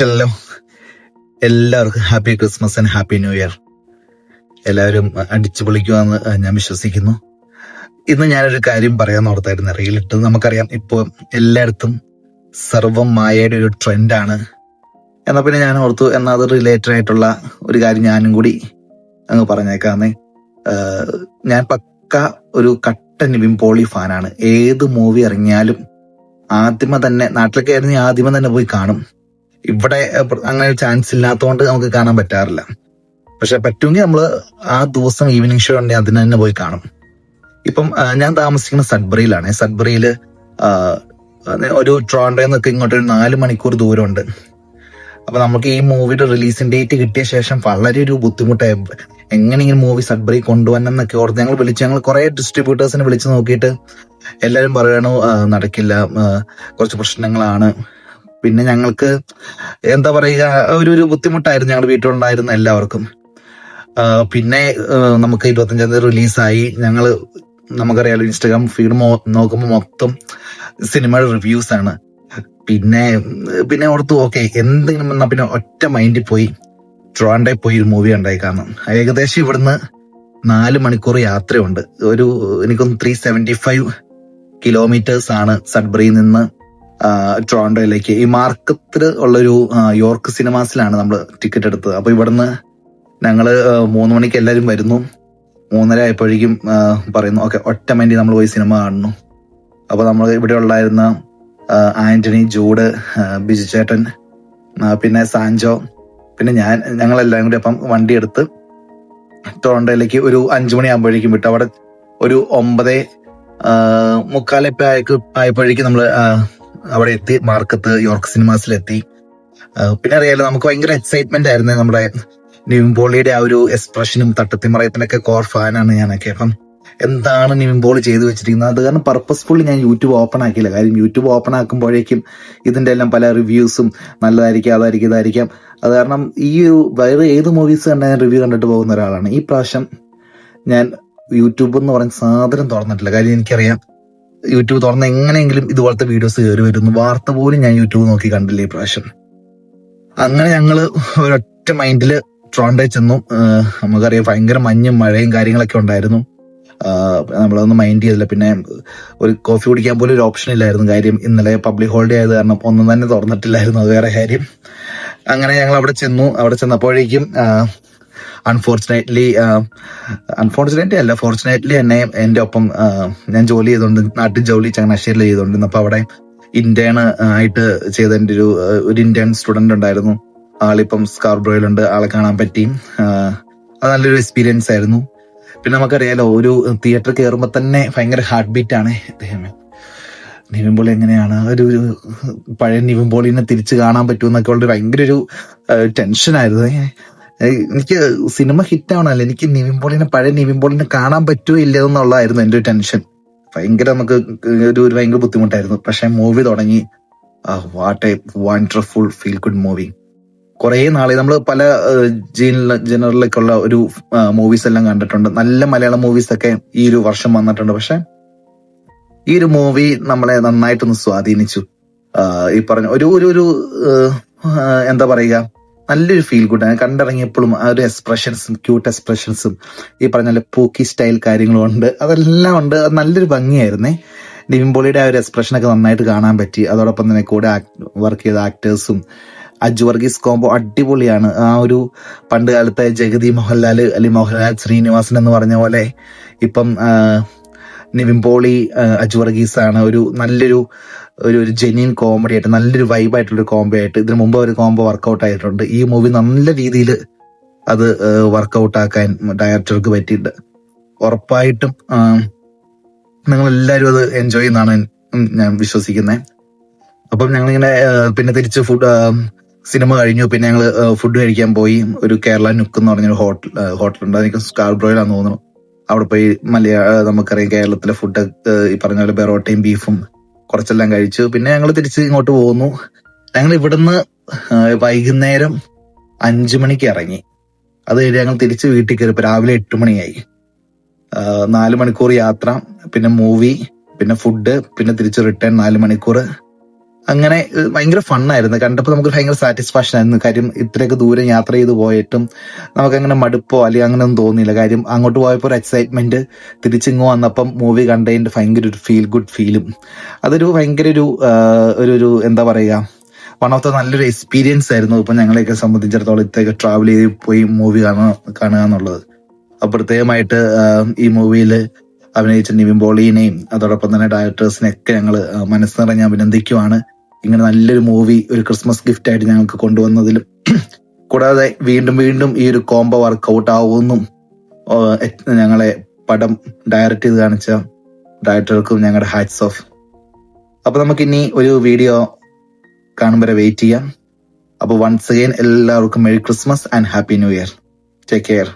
Hello എല്ലാവർക്കും happy Christmas and happy new year. എല്ലാവരും അടിച്ചു പൊളിക്കുമെന്ന് ഞാൻ വിശ്വസിക്കുന്നു. ഇന്ന് ഞാനൊരു കാര്യം പറയാൻ ഓർത്തായിരുന്നു റീലിട്ട് നമുക്കറിയാം. ഇപ്പോൾ എല്ലായിടത്തും സർവം മായയുടെ ഒരു ട്രെൻഡാണ്. എന്നാൽ പിന്നെ ഞാൻ ഓർത്തു എന്നാൽ അത് റിലേറ്റഡ് ആയിട്ടുള്ള ഒരു കാര്യം ഞാനും കൂടി അങ്ങ് പറഞ്ഞേക്കാന്നേ. ഞാൻ പക്ക ഒരു കട്ടൻ വിംപോളി പോളി ഫാനാണ്. ഏത് മൂവി ഇറങ്ങിയാലും ആദ്യമേ തന്നെ നാട്ടിലൊക്കെ ആയിരുന്നു ആദ്യമേ തന്നെ പോയി കാണും. ഇവിടെ അങ്ങനെ ചാൻസ് ഇല്ലാത്തതുകൊണ്ട് നമുക്ക് കാണാൻ പറ്റാറില്ല. പക്ഷെ പറ്റുമെങ്കിൽ നമ്മൾ ആ ദിവസം ഈവനിങ് ഷോ ഉണ്ടെങ്കിൽ അതിന് തന്നെ പോയി കാണും. ഇപ്പം ഞാൻ താമസിക്കുന്ന സഡ്ബറിയിലാണ്. സഡ്ബറിയിൽ ഒരു ട്രോണ്ടയിൽ നിന്നൊക്കെ ഇങ്ങോട്ട് ഒരു നാല് മണിക്കൂർ ദൂരമുണ്ട്. അപ്പൊ നമുക്ക് ഈ മൂവിയുടെ റിലീസിംഗ് ഡേറ്റ് കിട്ടിയ ശേഷം വളരെ ഒരു ബുദ്ധിമുട്ടായി. എങ്ങനെ ഈ മൂവി സഡ്ബറി കൊണ്ടുവരണം എന്നൊക്കെ ഓർത്ത് ഞങ്ങൾ വിളിച്ച് ഞങ്ങൾ കുറെ ഡിസ്ട്രിബ്യൂട്ടേഴ്സിനെ വിളിച്ച് നോക്കിയിട്ട് എല്ലാവരും പറയണോ നടക്കില്ല കുറച്ച് പ്രശ്നങ്ങളാണ്. പിന്നെ ഞങ്ങൾക്ക് എന്താ പറയുക ഒരു ഒരു ബുദ്ധിമുട്ടായിരുന്നു ഞങ്ങളുടെ വീട്ടിലുണ്ടായിരുന്ന എല്ലാവർക്കും. പിന്നെ നമുക്ക് ഇരുപത്തഞ്ചാം തീയതി റിലീസായി. ഞങ്ങൾ നമുക്കറിയാലോ ഇൻസ്റ്റാഗ്രാം ഫീഡ് നോക്കുമ്പോൾ മൊത്തം സിനിമയുടെ റിവ്യൂസ് ആണ് പിന്നെ പിന്നെ ഓർത്തു ഓക്കെ എന്തെങ്കിലും എന്നാൽ പിന്നെ ഒറ്റ മൈൻഡിൽ പോയി ട്രോണ്ടേ പോയി ഒരു മൂവി ഉണ്ടായി കാണാം. ഏകദേശം ഇവിടുന്ന് നാല് മണിക്കൂർ യാത്രയുണ്ട്. ഒരു എനിക്കൊന്ന് ത്രീ സെവന്റി ഫൈവ് കിലോമീറ്റേഴ്സ് ആണ് സഡ്ബറിയിൽ നിന്ന് ടൊറോണ്ടോയിലേക്ക്. ഈ മാർക്കത്തിൽ ഉള്ളൊരു യോർക്ക് സിനിമാസിലാണ് നമ്മൾ ടിക്കറ്റ് എടുത്തത്. അപ്പോൾ ഇവിടുന്ന് ഞങ്ങൾ മൂന്ന് മണിക്ക് എല്ലാവരും വരുന്നു. മൂന്നര ആയപ്പോഴേക്കും പറയുന്നു ഓക്കെ ഒറ്റ മൈൻഡിൽ നമ്മൾ പോയി സിനിമ കാണുന്നു അപ്പോൾ നമ്മൾ ഇവിടെ ഉള്ളായിരുന്ന ആന്റണി ജൂഡ് ബിജുചേട്ടൻ ബിജു ചേട്ടൻ പിന്നെ സാൻജോ പിന്നെ ഞാൻ ഞങ്ങളെല്ലാം കൂടി അപ്പം വണ്ടി എടുത്ത് ടൊറോണ്ടോയിലേക്ക് ഒരു അഞ്ചു മണി ആകുമ്പോഴേക്കും വിട്ടു. അവിടെ ഒരു ഒമ്പത് മുക്കാലൊക്കെ ആയപ്പോഴേക്കും നമ്മൾ അവിടെ എത്തി മാർക്കത്ത് യോർക്ക് സിനിമാസിലെത്തി. പിന്നെ അറിയാലോ നമുക്ക് ഭയങ്കര എക്സൈറ്റ്മെന്റ് ആയിരുന്നു നമ്മുടെ നിവിംപോളിയുടെ ആ ഒരു എക്സ്പ്രഷനും തട്ടത്തിമറയത്തിന്റെ ഒക്കെ കോർ ഫാനാണ് ഞാനൊക്കെ. അപ്പം എന്താണ് നിവിൻ ചെയ്തു വെച്ചിരിക്കുന്നത്? അത് കാരണം പർപ്പസ്ഫുള്ളി ഞാൻ യൂട്യൂബ് ഓപ്പൺ ആക്കിയില്ല. കാര്യം യൂട്യൂബ് ഓപ്പൺ ആക്കുമ്പോഴേക്കും ഇതിന്റെ എല്ലാം പല റിവ്യൂസും നല്ലതായിരിക്കും അതായിരിക്കും ഇതായിരിക്കാം. അത് കാരണം ഈ ഒരു വേറെ ഏത് മൂവീസ് കണ്ടാൽ ഞാൻ റിവ്യൂ കണ്ടിട്ട് പോകുന്ന ഒരാളാണ്. ഈ പ്രാവശ്യം ഞാൻ യൂട്യൂബ് എന്ന് പറഞ്ഞ സാധനം തുറന്നിട്ടില്ല. കാര്യം എനിക്കറിയാം യൂട്യൂബ് തുറന്ന് എങ്ങനെയെങ്കിലും ഇതുപോലത്തെ വീഡിയോസ് കയറി വരുന്നു. വാർത്ത പോലും ഞാൻ യൂട്യൂബ് നോക്കി കണ്ടില്ല ഈ പ്രാവശ്യം. അങ്ങനെ ഞങ്ങൾ ഒരൊറ്റ മൈൻഡിൽ ട്രോണ്ടേ ചെന്നു. നമുക്കറിയാം ഭയങ്കര മഞ്ഞും മഴയും കാര്യങ്ങളൊക്കെ ഉണ്ടായിരുന്നു. നമ്മളൊന്നും മൈൻഡ് ചെയ്തില്ല. പിന്നെ ഒരു കോഫി കുടിക്കാൻ പോലും ഒരു ഓപ്ഷൻ ഇല്ലായിരുന്നു. കാര്യം ഇന്നലെ പബ്ലിക് ഹോളിഡേ ആയത് കാരണം ഒന്നും തന്നെ തുറന്നിട്ടില്ലായിരുന്നു. അത് വേറെ കാര്യം. അങ്ങനെ ഞങ്ങൾ അവിടെ ചെന്നു. അവിടെ ചെന്നപ്പോഴേക്കും അൺഫോർച്ചുനേറ്റ്ലി അൺഫോർച്ചുനേറ്റ്ലി അല്ല ഫോർച്ചുനേറ്റ്ലി എന്നെ എന്റെ ഒപ്പം ഞാൻ ജോലി ചെയ്തുകൊണ്ട് നാട്ടിൽ ജോലി ചങ്ങനാശ്ശേരിയിൽ ചെയ്തുകൊണ്ടിരുന്നു. അപ്പൊ അവിടെ ഇന്റേൺ ആയിട്ട് ചെയ്ത എന്റെ ഒരു ഒരു ഇന്ത്യൻ സ്റ്റുഡന്റ് ഉണ്ടായിരുന്നു. ആളിപ്പം സ്കാർബ്രോയിലുണ്ട് ആളെ കാണാൻ പറ്റി. അത് നല്ലൊരു എക്സ്പീരിയൻസ് ആയിരുന്നു. പിന്നെ നമുക്കറിയാലോ ഒരു തിയേറ്റർ കയറുമ്പോ തന്നെ ഭയങ്കര ഹാർട്ട് ബീറ്റ് ആണ്. ദൈവമേ. എങ്ങനെയാണ്? ഒരു പഴയ നിവിൻ പോളിനെ തിരിച്ചു കാണാൻ പറ്റുമെന്നൊക്കെ ഉള്ള ഭയങ്കര ഒരു ടെൻഷനായിരുന്നു. എനിക്ക് സിനിമ ഹിറ്റ് ആവണല്ലോ എനിക്ക് നിവിൻ പോളിനെ പഴയ നിവിൻ പോളിനെ കാണാൻ പറ്റുമോ ഇല്ലയോ എന്നുള്ളതായിരുന്നു എന്റെ ഒരു ടെൻഷൻ. ഭയങ്കര നമുക്ക് ഒരു ഒരു ഭയങ്കര ബുദ്ധിമുട്ടായിരുന്നു. പക്ഷെ മൂവി തുടങ്ങി. What a wonderful feel good movie കുറെ നാളെ നമ്മൾ പല ജനറലിലേക്കുള്ള ഒരു മൂവീസ് എല്ലാം കണ്ടിട്ടുണ്ട്. നല്ല മലയാളം മൂവീസ് ഒക്കെ ഈ ഒരു വർഷം വന്നിട്ടുണ്ട്. പക്ഷെ ഈ ഒരു മൂവി നമ്മളെ നന്നായിട്ടൊന്ന് സ്വാധീനിച്ചു. ഈ പറഞ്ഞ ഒരു ഒരു എന്താ പറയുക? നല്ലൊരു ഫീൽ ഗുഡ് കണ്ടിറങ്ങിയപ്പോഴും ആ ഒരു എക്സ്പ്രഷൻസും ക്യൂട്ട് എക്സ്പ്രഷൻസും ഈ പറഞ്ഞ പൂക്കി സ്റ്റൈൽ കാര്യങ്ങളും ഉണ്ട്. അതെല്ലാം ഉണ്ട്. അത് നല്ലൊരു ഭംഗിയായിരുന്നേ. നിവിൻ ആ ഒരു എക്സ്പ്രഷനൊക്കെ നന്നായിട്ട് കാണാൻ പറ്റി. അതോടൊപ്പം തന്നെ കൂടെ വർക്ക് ചെയ്ത ആക്ടേഴ്സും അജു വർഗീസ് കോംബോ അടിപൊളിയാണ്. ആ ഒരു പണ്ട് കാലത്തെ ജഗതി മോഹൻലാൽ അല്ലെങ്കിൽ മോഹൻലാൽ ശ്രീനിവാസൻ എന്ന് പറഞ്ഞ പോലെ ഇപ്പം നിവിൻ പോളി അജു വർഗീസ് ആണ് ഒരു നല്ലൊരു ഒരു ഒരു ജെന്യൻ കോമഡി ആയിട്ട് നല്ലൊരു വൈബായിട്ടുള്ളൊരു കോംബോ ആയിട്ട് ഇതിനു മുമ്പ് ഒരു കോംബോ വർക്കൗട്ട് ആയിട്ടുണ്ട്. ഈ മൂവി നല്ല രീതിയിൽ അത് വർക്കൗട്ട് ആക്കാൻ ഡയറക്ടർക്ക് പറ്റിയിട്ടുണ്ട്. ഉറപ്പായിട്ടും നിങ്ങൾ എല്ലാവരും അത് എൻജോയ് ചെയ്യുന്നതാണ് ഞാൻ വിശ്വസിക്കുന്നത് അപ്പം ഞങ്ങളിങ്ങനെ പിന്നെ തിരിച്ച് ഫുഡ് സിനിമ കഴിഞ്ഞു. പിന്നെ ഞങ്ങൾ ഫുഡ് കഴിക്കാൻ പോയി. ഒരു കേരള നുക്ക് എന്ന് പറഞ്ഞൊരു ഹോട്ടൽ ഹോട്ടലുണ്ട് അതെനിക്ക് സ്കാർബ്രോയിലാന്ന് തോന്നുന്നു. അവിടെ പോയി മലയാള നമുക്കറിയാം കേരളത്തിലെ ഫുഡ് ഈ പറഞ്ഞ പോലെ ബെറോട്ടയും ബീഫും കുറച്ചെല്ലാം കഴിച്ചു. പിന്നെ ഞങ്ങൾ തിരിച്ച് ഇങ്ങോട്ട് പോകുന്നു ഞങ്ങൾ ഇവിടുന്ന് വൈകുന്നേരം അഞ്ചു മണിക്ക് ഇറങ്ങി. അത് കഴിഞ്ഞ് ഞങ്ങൾ തിരിച്ച് വീട്ടിൽ കയറിയപ്പോ രാവിലെ എട്ട് മണിയായി. നാല് മണിക്കൂർ യാത്ര പിന്നെ മൂവി പിന്നെ ഫുഡ് പിന്നെ തിരിച്ച് റിട്ടേൺ നാല് മണിക്കൂർ. അങ്ങനെ ഭയങ്കര ഫണ്ണായിരുന്നു. കണ്ടപ്പോൾ നമുക്ക് ഭയങ്കര സാറ്റിസ്ഫാക്ഷൻ ആയിരുന്നു. കാര്യം ഇത്രയൊക്കെ ദൂരം യാത്ര ചെയ്ത് പോയിട്ടും നമുക്ക് അങ്ങനെ മടുപ്പോ അല്ലെങ്കിൽ അങ്ങനെ ഒന്നും തോന്നിയില്ല. കാര്യം അങ്ങോട്ട് പോയപ്പോൾ ഒരു എക്സൈറ്റ്മെന്റ് തിരിച്ചിങ്ങ് വന്നപ്പം മൂവി കണ്ടതിന്റെ ഭയങ്കര ഒരു ഫീൽ ഗുഡ് ഫീലും അതൊരു ഭയങ്കര ഒരു ഒരു എന്താ പറയുക വൺ ഓഫ് ദ നല്ലൊരു എക്സ്പീരിയൻസ് ആയിരുന്നു. ഇപ്പൊ ഞങ്ങളെയൊക്കെ സംബന്ധിച്ചിടത്തോളം ഇത്രയൊക്കെ ട്രാവൽ ചെയ്ത് പോയി മൂവി കാണുക കാണുക എന്നുള്ളത്. അപ്പൊ പ്രത്യേകമായിട്ട് ഈ മൂവിയിൽ അഭിനയിച്ച നിവിൻ പോളിനെയും അതോടൊപ്പം തന്നെ ഡയറക്ടേഴ്സിനെയൊക്കെ ഞങ്ങൾ മനസ്സ് നിറഞ്ഞ് അഭിനന്ദിക്കുവാണ്. ഇങ്ങനെ നല്ലൊരു മൂവി ഒരു ക്രിസ്മസ് ഗിഫ്റ്റ് ആയിട്ട് ഞങ്ങൾക്ക് കൊണ്ടുവന്നതിലും കൂടാതെ വീണ്ടും വീണ്ടും ഈ ഒരു കോംബോ വർക്കൗട്ട് ആവുമെന്നും ഞങ്ങളെ പടം ഡയറക്റ്റ് ചെയ്ത് കാണിച്ച ഡയറക്ടർക്കും ഞങ്ങളുടെ ഹാറ്റ്സ് ഓഫ് അപ്പൊ നമുക്ക് ഇനി ഒരു വീഡിയോ കാണും വരെ വെയിറ്റ് ചെയ്യാം. അപ്പോൾ വൺസ് അഗെയിൻ എല്ലാവർക്കും merry Christmas and happy new year take care